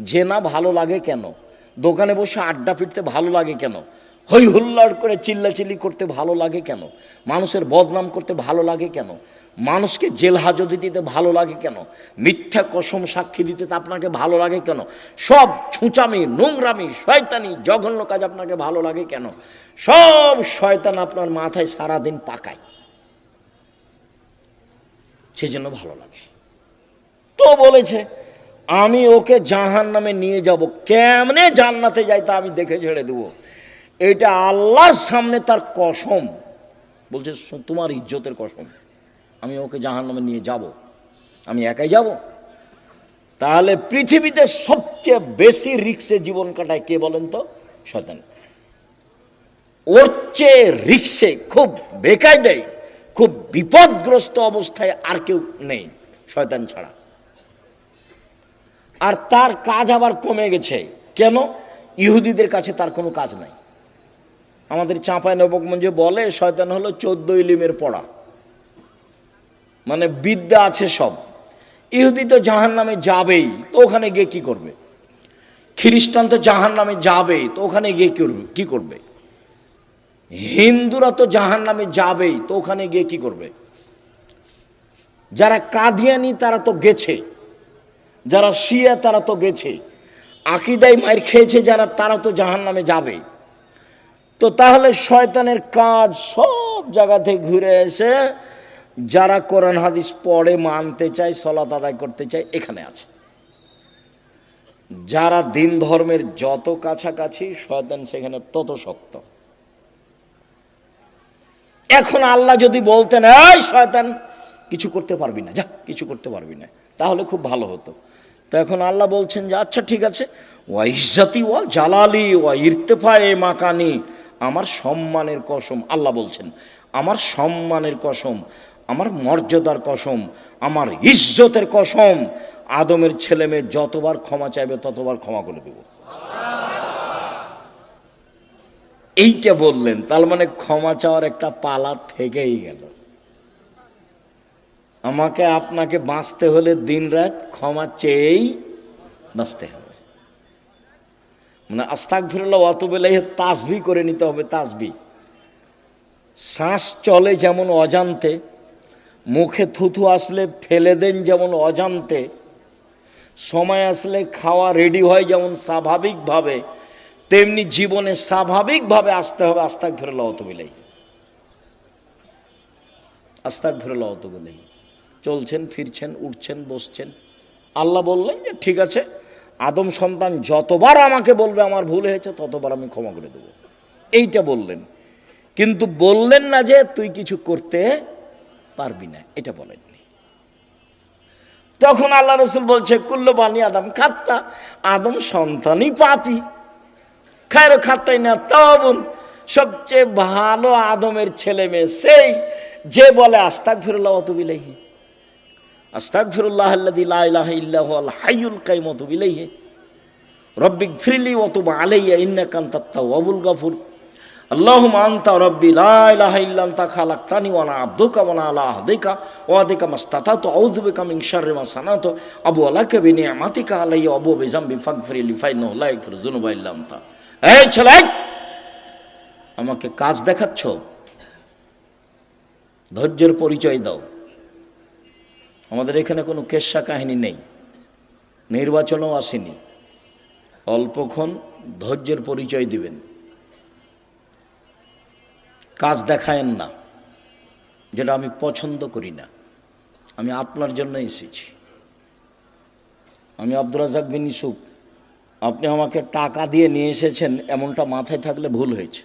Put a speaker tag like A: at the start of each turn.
A: যে না ভালো লাগে কেন? দোকানে বসে আড্ডা ফিরতে ভালো লাগে কেন? হই হুল্লাড় করে চিল্লাচিল্লি করতে ভালো লাগে কেন? মানুষের বদনাম করতে ভালো লাগে কেন? মানুষকে জেল হাজতে দিতে ভালো লাগে কেন? মিথ্যা কসম সাক্ষী দিতে আপনাকে ভালো লাগে কেন? সব ছুঁচামি, নোংরামি, শয়তানি, জঘন্য কাজ আপনাকে ভালো লাগে কেন? সব শয়তান আপনার মাথায় সারাদিন পাকায়। সেজন্য ভালো লাগে। তো বলেছে আমি ওকে জাহান নামে নিয়ে যাব। কেমনে জান্নাতে যাই তা আমি দেখে ছেড়ে দেবো। এটা আল্লাহর সামনে তার কসম। বলছে তোমার ইজ্জতের কসম। আমি ওকে জাহান নামে নিয়ে যাব। আমি একাই যাব। তাহলে পৃথিবীতে সবচেয়ে বেশি রিক্সে জীবন কাটায় কে বলেন তো? শয়তান। ওর চেয়ে রিক্সে খুব বেকায়দায়, খুব বিপদগ্রস্ত অবস্থায় আর কেউ নেই, শয়তান ছাড়া। আর তার কাজ আবার কমে গেছে। কেন? ইহুদিদের কাছে তার কোনো কাজ নাই। আমাদের চাঁপায় নবকমঞ্জে বলে, শয়তান হলো চোদ্দ ইলিমের পড়া। মানে বিদ্যা আছে সব। ইহুদি তো জাহান নামে যাবেই, তো ওখানে গিয়ে কি করবে? খ্রিস্টান তো জাহান নামে যাবেই, তো ওখানে গিয়ে কি করবে? কি করবে? হিন্দুরা তো জাহান নামে যাবেই, তো ওখানে গিয়ে কি করবে? যারা কাদিয়ানি, তারা তো গেছে। যারা শিয়া, তারা তো গেছে। আকিদাই মায়ের খেয়েছে যারা, তারা তো জাহান নামে যাবে। তো তাহলে শয়তানের কাজ সব জায়গা থেকে ঘুরে এসে, যারা কোরআন হাদিস পড়ে, মানতে চায় সলাত আদায় করতে চায়, এখানে আছে। যারা দিন ধর্মের যত কাছাকাছি, শয়তান সেখানে তত শক্ত। এখন আল্লাহ যদি বলতেন, এই শয়তান, কিছু করতে পারবি না, যা, কিছু করতে পারবি না। তাহলে খুব ভালো হতো। তো এখন আল্লাহ বলছেন যে আচ্ছা ঠিক আছে। ওয়া ইজ্জাতি ওয়া জালালি ওয়া ইর্তেফায়ে মাকানি। আমার সম্মানের কসম, আল্লাহ বলছেন, আমার সম্মানের কসম, আমার মর্যাদার কসম, আমার ইজ্জতের কসম, আদমের ছেলে মেয়ে যতবার ক্ষমা চাইবে, ততবার ক্ষমা করে দেব। এইটা বললেন, তার মানে ক্ষমা চাওয়ার একটা পালা থেকেই গেল। আমাকে আপনাকে বাঁচতে হলে দিন রাত ক্ষমা চেয়েই বাঁচতে হবে। মানে আস্তাক ফিরল অত বেলায় তাসবি করে নিতে হবে, তাসবি। শ্বাস চলে যেমন অজান্তে, মুখে থুথু আসলে ফেলে দেন যেমন অজান্তে, সময় আসলে খাওয়া রেডি হয় যেমন স্বাভাবিকভাবে, তেমনি জীবনে স্বাভাবিকভাবে আসতে হবে আস্তাক ফিরল অত বেলাই আস্তাক ফিরল অত বেলাই চলছেন, ফিরছেন, উঠছেন, বসছেন। আল্লাহ বললেন যে, ঠিক আছে, আদম সন্তান যতবার আমাকে বলবে আমার ভুল হয়েছে, ততবার আমি ক্ষমা করে দেবো। এইটা বললেন। কিন্তু বললেন না যে, তুই কিছু করতে পারবি না। এটা বলেননি। তখন আল্লাহ রসুল বলছে, কুল্ল বানি আদম খাত্তা। আদম সন্তানই পাপি। খায়ের খাত্তাই না তবন সবচেয়ে ভালো আদমের ছেলে মেয়ে সেই, যে বলে আস্তাক অতবিলাহি আস্তাক আমাকে কাজ দেখাচ্ছ? ধৈর্যের পরিচয় দাও। আমাদের এখানে কোনো কেশা কাহিনী নেই, নির্বাচনও আসেনি। অল্পক্ষণ ধৈর্যের পরিচয় দিবেন। কাজ দেখায়েন না, যেটা আমি পছন্দ করি না। আমি আপনার জন্য এসেছি। আমি আব্দুর রাজাক বিন ইসুফ আপনি আমাকে টাকা দিয়ে নিয়ে এসেছেন, এমনটা মাথায় থাকলে ভুল হয়েছে।